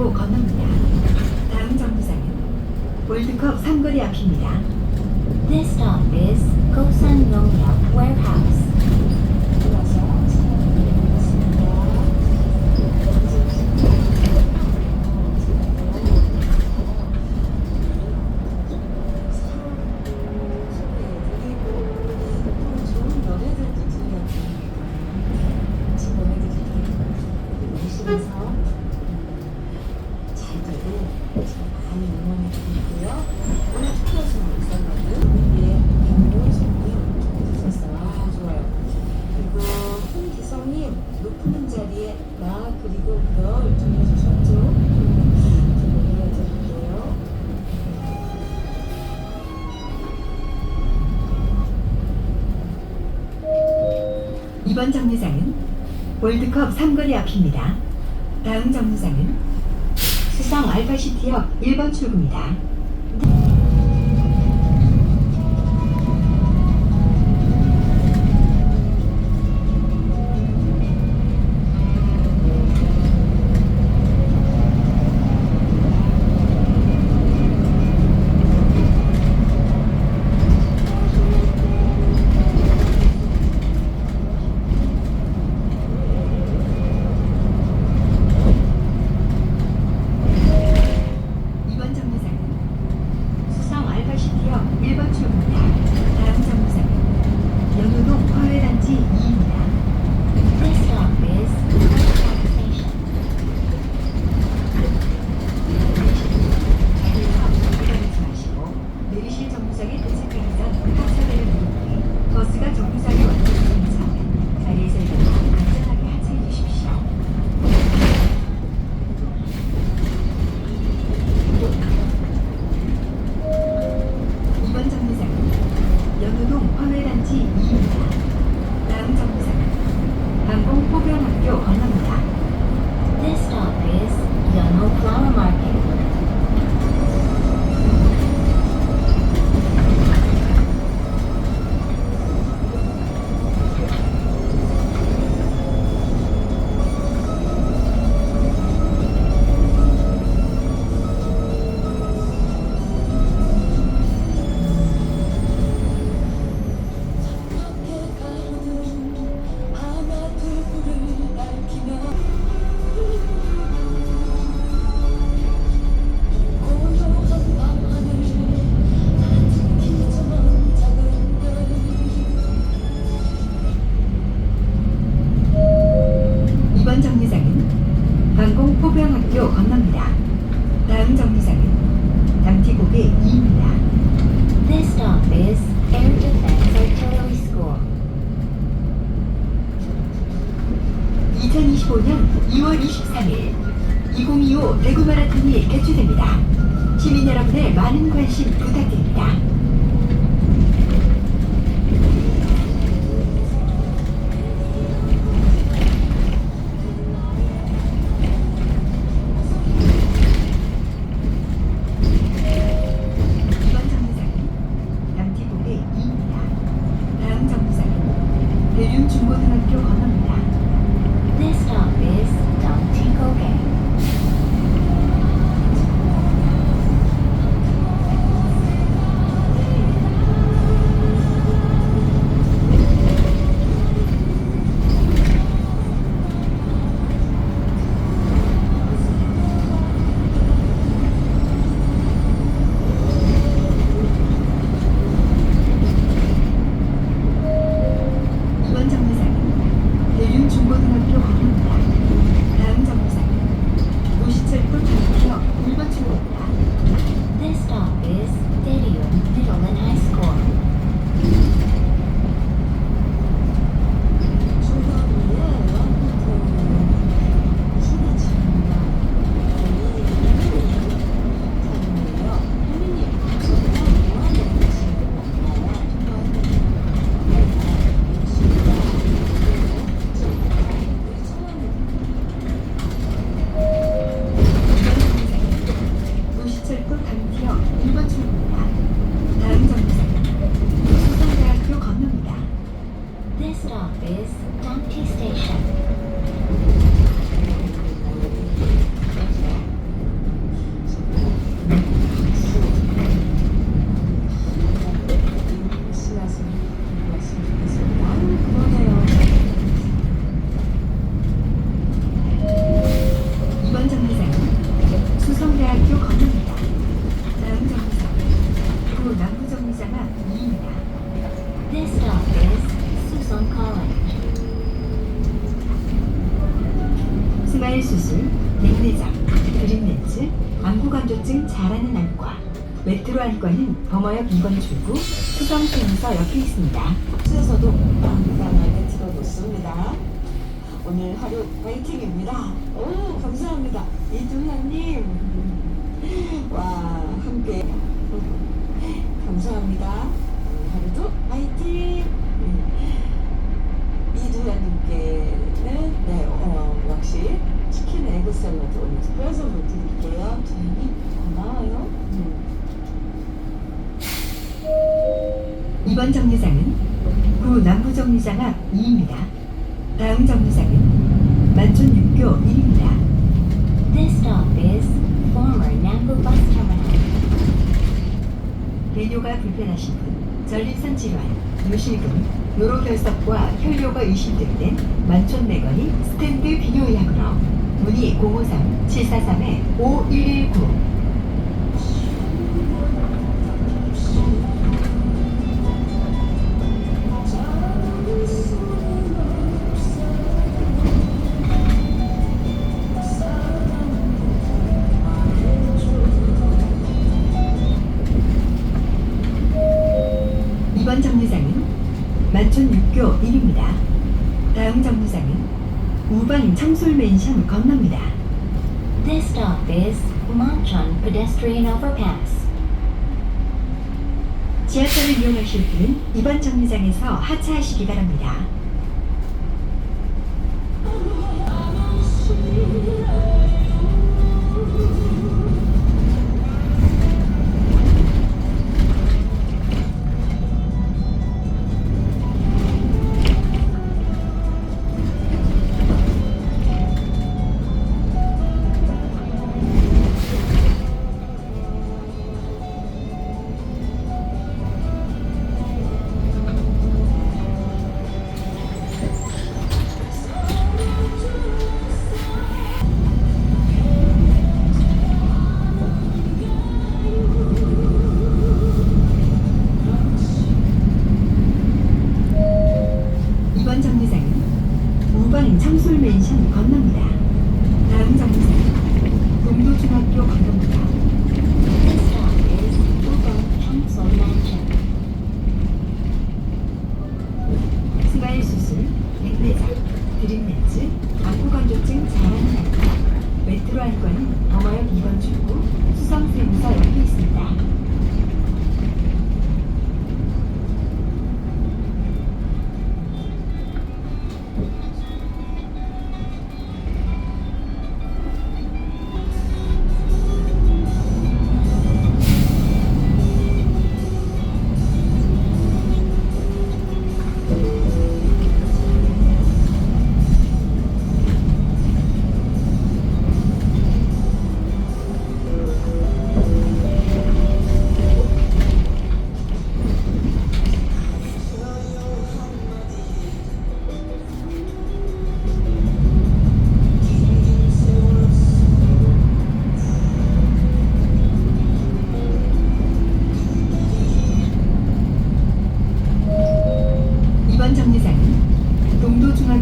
도로 건너입니다. 다음 정류장은 월드컵 삼거리 앞입니다. This stop is Gosanmyongryok Warehouse. 이번 정류장은 월드컵 삼거리 앞입니다. 다음 정류장은 수성 알파시티 역 1번 출구입니다. 방공 포병학교 건너입니다. 다음 정류장은 남티고개 2입니다. This stop is Air Defense Artillery School. 2025년 2월 23일 2025 대구 마라톤이 개최됩니다. 시민 여러분의 많은 관심 부탁드립니다. 중고등학교 건너입니다. This stop is on College. 스마일 수술, 백내장, 그린 렌즈, 안구 건조증 잘하는 안과, 메트로 안과는 범어역 2번 출구 수성센터 옆에 있습니다. 수에서도 감사하게 들어놓습니다. 오늘 하루 화이팅입니다. 오! 2번 정류장은 구 남부 정류장 앞 2입니다. 다음 정류장은 만촌 육교 1입니다. This stop is former Nambu Bus Terminal. 배뇨가 불편하신 분, 전립선 질환, 요실금, 요로결석과 혈뇨가 의심되는 만촌 내거리 스탠드 비뇨의학으로 문의 053-743-5119 육교 1입니다. 다음 정류장은 우방 청솔 맨션 건너입니다. This stop is Manchon Pedestrian Overpass. 지하철을 이용하실 분은 이번 정류장에서 하차하시기 바랍니다. 드림렌즈, 안구건조증 잘하는 안과, 메트로 안과는 범어역 2번 출구, 수성세무서 옆에 있습니다.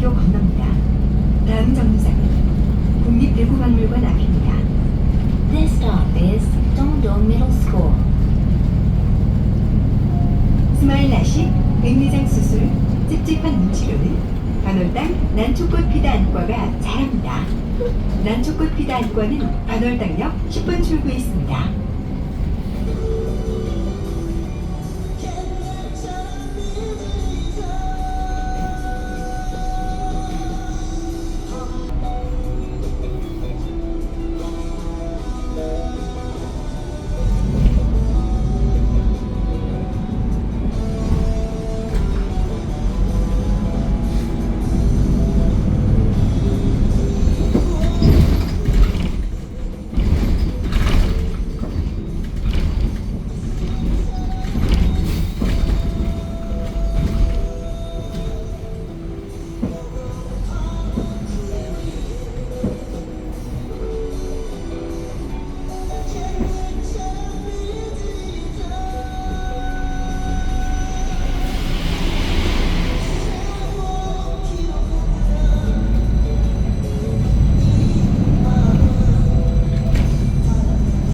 학교 건너입니다. 다음 정류장은 국립배구박물관 앞입니다. This stop is Dongdong Middle School. 스마일 라식, 백내장 수술, 찝찝한 눈치로는 반월당 난초꽃 피다 안과가 잘합니다. 난초꽃 피다 안과는 반월당역 10번 출구에 있습니다.